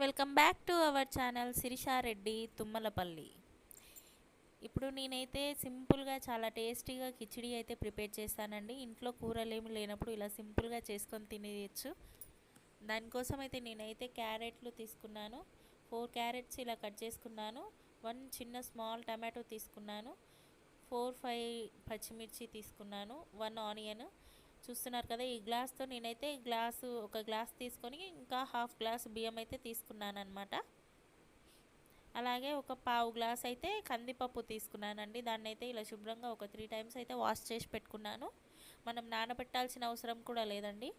Welcome back to our channel Sirisha Reddy Tummalapalli. ఇప్పుడు నేనైతే సింపుల్గా చాలా టేస్టీగా కిచిడి అయితే ప్రిపేర్ చేస్తానండి. ఇంట్లో కూరలు ఏమి లేనప్పుడు ఇలా సింపుల్గా చేసుకొని తినేయచ్చు. దానికోసం అయితే నేనైతే క్యారెట్లు తీసుకున్నాను. ఫోర్ క్యారెట్స్ ఇలా కట్ చేసుకున్నాను. వన్ చిన్న స్మాల్ టమాటో తీసుకున్నాను. ఫోర్ ఫైవ్ పచ్చిమిర్చి తీసుకున్నాను. One onion. చూస్తున్నారు కదా ఈ గ్లాస్తో నేనైతే గ్లాసు ఒక గ్లాస్ తీసుకొని ఇంకా హాఫ్ గ్లాస్ బియ్యం అయితే తీసుకున్నాను అనమాట అలాగే ఒక పావు గ్లాస్ అయితే కందిపప్పు తీసుకున్నానండి. దాన్ని అయితే ఇలా శుభ్రంగా ఒక త్రీ టైమ్స్ అయితే వాష్ చేసి పెట్టుకున్నాను. మనం నానబెట్టాల్సిన అవసరం కూడా లేదండి.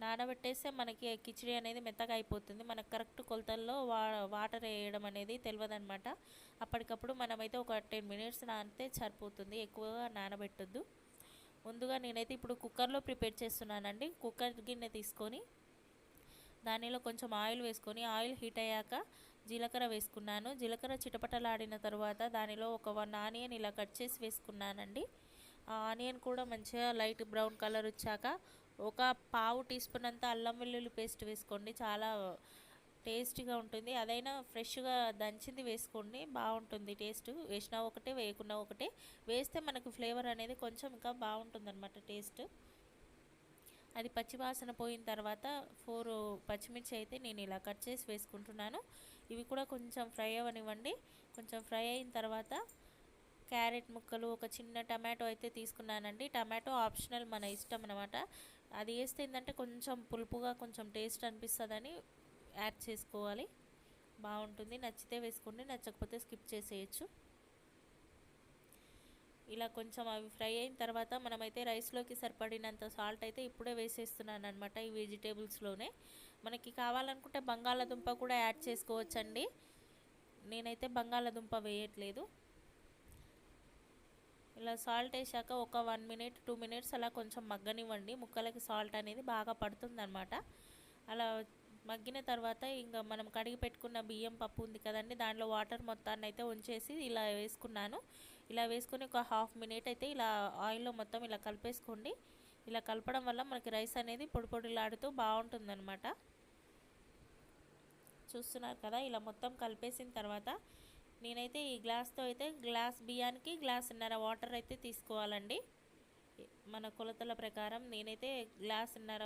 నానబెట్టేస్తే మనకి కిచిడి అనేది మెత్తగా అయిపోతుంది. మనకు కరెక్ట్ కొలతల్లో వా వాటర్ వేయడం అనేది తెలియదనమాట అప్పటికప్పుడు మనమైతే ఒక టెన్ మినిట్స్ నానితే సరిపోతుంది. ఎక్కువగా నానబెట్టొద్దు. ముందుగా నేనైతే ఇప్పుడు కుక్కర్లో ప్రిపేర్ చేస్తున్నానండి. కుక్కర్ గిన్నె తీసుకొని దానిలో కొంచెం ఆయిల్ వేసుకొని ఆయిల్ హీట్ అయ్యాక జీలకర్ర వేసుకున్నాను. జీలకర్ర చిటపటలాడిన తర్వాత దానిలో ఒక వన్ ఆనియన్ ఇలా కట్ చేసి వేసుకున్నానండి. ఆ ఆనియన్ కూడా మంచిగా లైట్ బ్రౌన్ కలర్ వచ్చాక ఒక పావు టీ స్పూన్ అంతా అల్లం వెల్లుల్లి పేస్ట్ వేసుకోండి. చాలా టేస్టీగా ఉంటుంది. అదైనా ఫ్రెష్గా దంచింది వేసుకోండి. బాగుంటుంది టేస్ట్. వేసినా ఒకటే వేయకుండా ఒకటే. వేస్తే మనకు ఫ్లేవర్ అనేది కొంచెం ఇంకా బాగుంటుంది అనమాట టేస్ట్. అది పచ్చివాసన పోయిన తర్వాత ఫోర్ పచ్చిమిర్చి అయితే నేను ఇలా కట్ చేసి వేసుకుంటున్నాను. ఇవి కూడా కొంచెం ఫ్రై అవ్వనివ్వండి కొంచెం ఫ్రై అయిన తర్వాత క్యారెట్ ముక్కలు ఒక చిన్న టమాటో అయితే తీసుకున్నానండి. టమాటో ఆప్షనల్ మన ఇష్టం అనమాట అది వేస్తే ఏంటంటే కొంచెం పులుపుగా కొంచెం టేస్ట్ అనిపిస్తుందని యాడ్ చేసుకోవాలి. బాగుంటుంది. నచ్చితే వేసుకోండి. నచ్చకపోతే స్కిప్ చేసేయచ్చు. ఇలా కొంచెం అవి ఫ్రై అయిన తర్వాత మనమైతే రైస్లోకి సరిపడినంత సాల్ట్ అయితే ఇప్పుడే వేసేస్తున్నాను అనమాట ఈ వెజిటేబుల్స్లోనే. మనకి కావాలనుకుంటే బంగాళాదుంప కూడా యాడ్ చేసుకోవచ్చండి. నేనైతే బంగాళాదుంప వేయట్లేదు. ఇలా సాల్ట్ వేసాక ఒక వన్ మినిట్ టూ మినిట్స్ అలా కొంచెం మగ్గనివ్వండి. ముక్కలకి సాల్ట్ అనేది బాగా పడుతుందన్నమాట. అలా మగ్గిన తర్వాత ఇంకా మనం కడిగి పెట్టుకున్న బియ్యం పప్పు ఉంది కదండి దాంట్లో వాటర్ మొత్తాన్ని అయితే ఉంచేసి ఇలా వేసుకున్నాను. ఇలా వేసుకొని ఒక హాఫ్ మినిట్ అయితే ఇలా ఆయిల్లో మొత్తం ఇలా కలిపేసుకోండి. ఇలా కలపడం వల్ల మనకి రైస్ అనేది పొడి పొడిలాడుతూ బాగుంటుందన్నమాట. చూస్తున్నారు కదా ఇలా మొత్తం కలిపేసిన తర్వాత నేనైతే ఈ గ్లాస్తో అయితే గ్లాస్ బియ్యానికి గ్లాసున్నర వాటర్ అయితే తీసుకోవాలండి. మన కొలతల ప్రకారం నేనైతే గ్లాసున్నర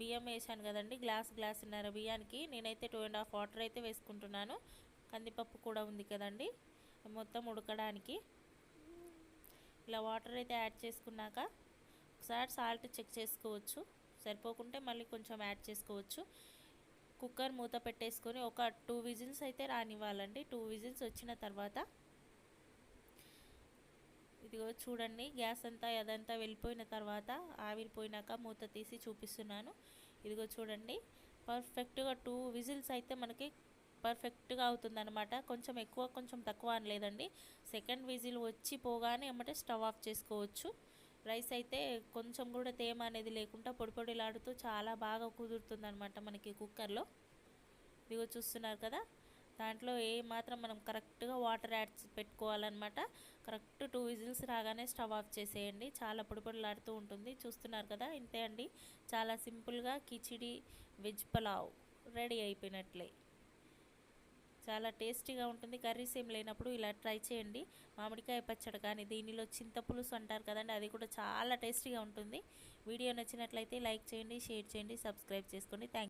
బియ్యం వేసాను కదండి గ్లాస్ గ్లాస్ గ్లాసున్నర బియ్యానికి. నేనైతే టూ అండ్ హాఫ్ వాటర్ అయితే వేసుకుంటున్నాను. కందిపప్పు కూడా ఉంది కదండి మొత్తం ఉడకడానికి. ఇలా వాటర్ అయితే యాడ్ చేసుకున్నాక ఒకసారి సాల్ట్ చెక్ చేసుకోవచ్చు. సరిపోకుంటే మళ్ళీ కొంచెం యాడ్ చేసుకోవచ్చు. కుక్కర్ మూత పెట్టేసుకొని ఒక టూ విజిల్స్ అయితే రానివ్వాలండి. టూ విజిల్స్ వచ్చిన తర్వాత ఇదిగో చూడండి గ్యాస్ అంతా అదంతా వెళ్ళిపోయిన తర్వాత ఆవిరిపోయినాక మూత తీసి చూపిస్తున్నాను. ఇదిగో చూడండి పర్ఫెక్ట్గా టూ విజిల్స్ అయితే మనకి పర్ఫెక్ట్గా అవుతుందనమాట కొంచెం ఎక్కువ కొంచెం తక్కువ అని లేదండి సెకండ్ విజిల్ వచ్చి పోగానే ఏమంటే స్టవ్ ఆఫ్ చేసుకోవచ్చు. రైస్ అయితే కొంచెం కూడా తేమ అనేది లేకుండా పొడి పొడిలాడుతూ చాలా బాగా కుదురుతుందనమాట మనకి కుక్కర్లో. ఇదిగో చూస్తున్నారు కదా దాంట్లో ఏ మాత్రం మనం కరెక్ట్గా వాటర్ యాడ్ పెట్టుకోవాలన్నమాట. కరెక్ట్ టూ విజిల్స్ రాగానే స్టవ్ ఆఫ్ చేసేయండి. చాలా పొడిపొడిలాడుతూ ఉంటుంది. చూస్తున్నారు కదా ఇంతే అండి. చాలా సింపుల్గా కిచిడి వెజ్ పలావ్ రెడీ అయిపోయినట్లే. చాలా టేస్టీగా ఉంటుంది. కర్రీస్ ఏం లేనప్పుడు ఇలా ట్రై చేయండి. మామిడికాయ పచ్చడి కానీ దీనిలో చింతపులుసు అంటారు కదండి అది కూడా చాలా టేస్టీగా ఉంటుంది. వీడియో నచ్చినట్లయితే లైక్ చేయండి షేర్ చేయండి సబ్స్క్రైబ్ చేసుకోండి. థ్యాంక్